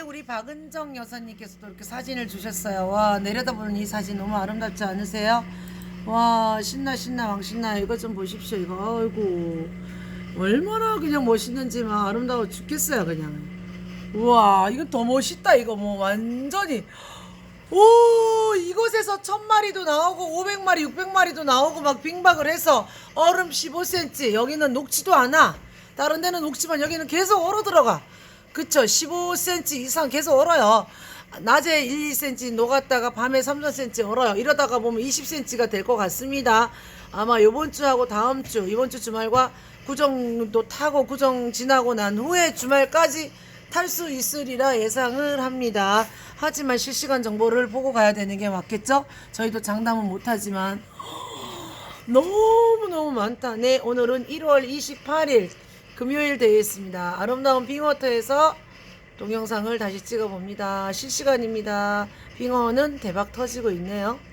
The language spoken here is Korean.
우리 박은정 여사님께서도 이렇게 사진을 주셨어요. 와 내려다보는 이 사진 너무 아름답지 않으세요? 와 신나 신나 왕신나. 이거 좀 보십시오. 이거 아이고. 얼마나 그냥 멋있는지만 아름다워 죽겠어요 그냥. 우와 이건 더 멋있다 이거 뭐. 완전히. 오 이곳에서 천 마리도 나오고 500마리 600마리도 나오고 막 빙박을 해서 얼음 15cm 여기는 녹지도 않아. 다른 데는 녹지만 여기는 계속 얼어 들어가 그쵸 15cm 이상 계속 얼어요 낮에 1, 2cm 녹았다가 밤에 3, 4cm 얼어요 이러다가 보면 20cm가 될 것 같습니다 아마 요번 주하고 다음 주 이번 주 주말과 구정도 타고 구정 지나고 난 후에 주말까지 탈 수 있으리라 예상을 합니다. 하지만 실시간 정보를 보고 가야 되는 게 맞겠죠? 저희도 장담은 못하지만 너무너무 많다. 네, 오늘은 1월 28일 금요일 되어 있습니다. 아름다운 빙어터에서 동영상을 다시 찍어봅니다. 실시간입니다. 빙어는 대박 터지고 있네요.